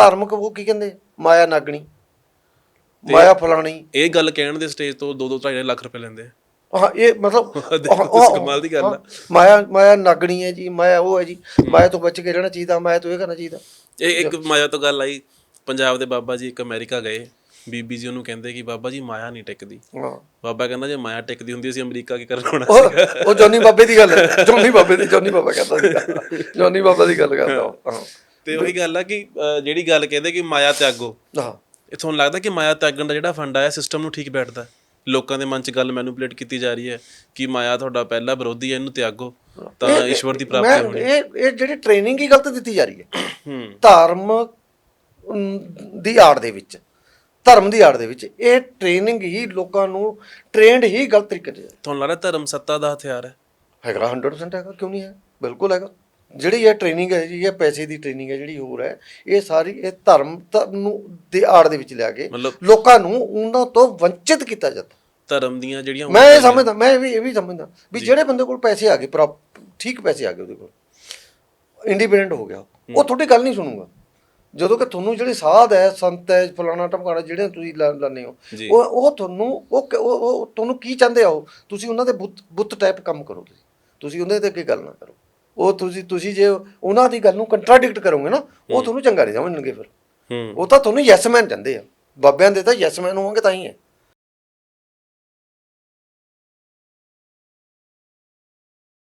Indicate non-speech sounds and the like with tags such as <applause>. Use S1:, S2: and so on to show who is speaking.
S1: ਧਾਰਮਿਕ ਉਹ ਕੀ ਕਹਿੰਦੇ? ਮਾਇਆ ਨਾਗਣੀ ਮਾਇਆ ਫਲਾਣੀ।
S2: ਇਹ ਗੱਲ ਕਹਿਣ ਦੇ ਸਟੇਜ ਤੋਂ 2-2 2.5 ਲੱਖ ਰੁਪਏ ਲੈਂਦੇ ਆ।
S1: ਹਾਂ ਇਹ ਮਤਲਬ <laughs>
S2: ਕਮਾਲ ਦੀ ਗੱਲ ਆ।
S1: ਮਾਇਆ ਮਾਇਆ ਨਾਗਣੀ ਹੈ ਜੀ ਮਾਇਆ ਉਹ ਹੈ ਜੀ। ਮਾਇਆ ਤੋਂ ਬਚ ਕੇ ਰਹਿਣਾ ਚਾਹੀਦਾ ਮਾਇਆ ਤੋਂ ਇਹ ਕਰਨਾ ਚਾਹੀਦਾ।
S2: ਇਹ ਇੱਕ ਮਾਇਆ ਤੋਂ ਗੱਲ ਆਈ ਪੰਜਾਬ ਦੇ ਬਾਬਾ ਜੀ ਇੱਕ ਅਮਰੀਕਾ ਗਏ। ਬੀਬੀ ਜੀ ਉਹਨੂੰ ਕਹਿੰਦੇ ਕਿ ਬਾਬਾ ਜੀ ਮਾਇਆ ਨਹੀਂ ਟਿਕਦੀ।
S1: ਹਾਂ।
S2: ਬਾਬਾ ਕਹਿੰਦਾ ਜੇ ਮਾਇਆ ਟਿਕਦੀ ਹੁੰਦੀ ਸੀ ਅਮਰੀਕਾ ਕੀ ਕਰਨ ਹੋਣਾ
S1: ਉਹ ਉਹ ਜੋਨੀ ਬਾਬੇ ਦੀ ਗੱਲ ਹੈ। ਜੋਨੀ ਬਾਬੇ ਦੀ ਜੋਨੀ ਬਾਬਾ ਕਹਿੰਦਾ ਸੀ <laughs> ਜੋਨੀ ਬਾਬਾ ਦੀ ਗੱਲ ਕਰਦਾ। ਹਾਂ।
S2: ਤੇ ਉਹੀ ਗੱਲ ਆ ਕਿ ਜਿਹੜੀ ਗੱਲ ਕਹਿੰਦੇ ਕਿ ਮਾਇਆ ਤਿਆਗੋ।
S1: ਹਾਂ।
S2: ਇਹ ਤੁਹਾਨੂੰ ਲੱਗਦਾ ਕਿ ਮਾਇਆ ਤਿਆਗਣ ਦਾ ਜਿਹੜਾ ਫੰਡ ਆਇਆ ਸਿਸਟਮ ਨੂੰ ਠੀਕ ਬੈਠਦਾ। ਹੈ? ਲੋਕਾਂ ਦੇ ਮਨ 'ਚ ਗੱਲ ਮੈਨੂਪਲੇਟ ਕੀਤੀ ਜਾ ਰਹੀ ਹੈ ਕਿ ਮਾਇਆ ਤੁਹਾਡਾ ਪਹਿਲਾ ਵਿਰੋਧੀ ਹੈ ਇਹਨੂੰ ਤਿਆਗੋ। ਤਾਂ ਈਸ਼ਵਰ ਦੀ ਪ੍ਰਾਪਤੀ
S1: ਮੈਂ
S2: ਹੋਣੀ।
S1: ਇਹ ਇਹ ਜਿਹੜੀ ਟ੍ਰੇਨਿੰਗ ਹੀ ਗਲਤ ਦਿੱਤੀ ਜਾ ਰਹੀ ਹੈ।
S2: ਹੂੰ।
S1: ਧਰਮ ਅਮ, ਦੀ ਆੜ ਦੇ ਵਿੱਚ ਧਰਮ ਦੀ ਆੜ ਦੇ ਵਿੱਚ ਇਹ ਟ੍ਰੇਨਿੰਗ ਹੀ ਲੋਕਾਂ ਨੂੰ ਟ੍ਰੇਨਡ ਹੀ ਗਲਤ ਤਰੀਕੇ ਤੇ
S2: ਤੁਹਾਨੂੰ ਲੱਗਦਾ ਧਰਮ ਸੱਤਾ ਦਾ ਹਥਿਆਰ ਹੈ?
S1: ਹੈਗਾ 100% ਹੈਗਾ ਕਿਉਂ ਨਹੀਂ ਹੈ? ਬਿਲਕੁਲ ਹੈਗਾ। ਜਿਹੜੀ ਇਹ ਟ੍ਰੇਨਿੰਗ ਹੈ ਜੀ ਇਹ ਪੈਸੇ ਦੀ ਟ੍ਰੇਨਿੰਗ ਹੈ ਜਿਹੜੀ ਹੋਰ ਹੈ ਇਹ ਸਾਰੀ ਇਹ ਧਰਮ ਧਰਮ ਨੂੰ ਦੇ ਆੜ ਦੇ ਵਿੱਚ ਲਿਆ ਕੇ
S2: ਮਤਲਬ
S1: ਲੋਕਾਂ ਨੂੰ ਉਹਨਾਂ ਤੋਂ ਵੰਚਿਤ ਕੀਤਾ ਜਾਂਦਾ।
S2: ਧਰਮ ਦੀਆਂ ਜਿਹੜੀਆਂ
S1: ਮੈਂ ਇਹ ਸਮਝਦਾ ਮੈਂ ਇਹ ਵੀ ਇਹ ਵੀ ਸਮਝਦਾ ਵੀ ਜਿਹੜੇ ਬੰਦੇ ਕੋਲ ਪੈਸੇ ਆ ਗਏ ਪ੍ਰੋਪ- ਠੀਕ ਪੈਸੇ ਆ ਗਏ ਉਹਦੇ ਕੋਲ ਇੰਡੀਪੈਂਡੈਂਟ ਹੋ ਗਿਆ ਉਹ। ਤੁਹਾਡੀ ਗੱਲ ਨਹੀਂ ਸੁਣੂਗਾ। ਜਦੋਂ ਕਿ ਤੁਹਾਨੂੰ ਜਿਹੜੇ ਸਾਧ ਹੈ ਸੰਤ ਹੈ ਫਲਾਣਾ ਟਮਕਾਣਾ ਜਿਹੜੇ ਤੁਸੀਂ ਲਾ- ਲਾਉਂਦੇ ਹੋ
S2: ਜੀ।
S1: ਉਹ ਉਹ ਤੁਹਾਨੂੰ ਉਹ ਕ- ਉਹ ਉਹ ਤੁਹਾਨੂੰ ਕੀ ਚਾਹੁੰਦੇ ਆ ਉਹ? ਤੁਸੀਂ ਉਹਨਾਂ ਦੇ ਬੁੱਤ ਬੁੱਤ ਟਾਈਪ ਕੰਮ ਕਰੋ ਤੁਸੀਂ। ਤੁਸੀਂ ਉਹਨਾਂ ਦੇ ਅੱਗੇ ਗੱਲ ਨਾ ਕਰੋ। ਉਹ ਤੁਸੀਂ ਤੁਸੀਂ ਜੇ ਉਹਨਾਂ ਦੀ ਗੱਲ ਨੂੰ ਕੰਟਰਾਡਿਕਟ ਕਰੋਗੇ ਨਾ ਉਹ ਤੁਹਾਨੂੰ ਚੰਗਾ ਨਹੀਂ ਸਮਝਣਗੇ ਫਿਰ।
S2: ਹੂੰ।
S1: ਉਹ ਤਾਂ ਤੁਹਾਨੂੰ ਯੈਸ ਮੈਨ ਕਹਿੰਦੇ ਆ। ਬਾਬਿਆਂ ਦੇ ਤਾਂ ਯੈਸ ਮੈਨ ਹੋਵਾਂਗੇ ਤਾਂ ਹੀ ਹੈ।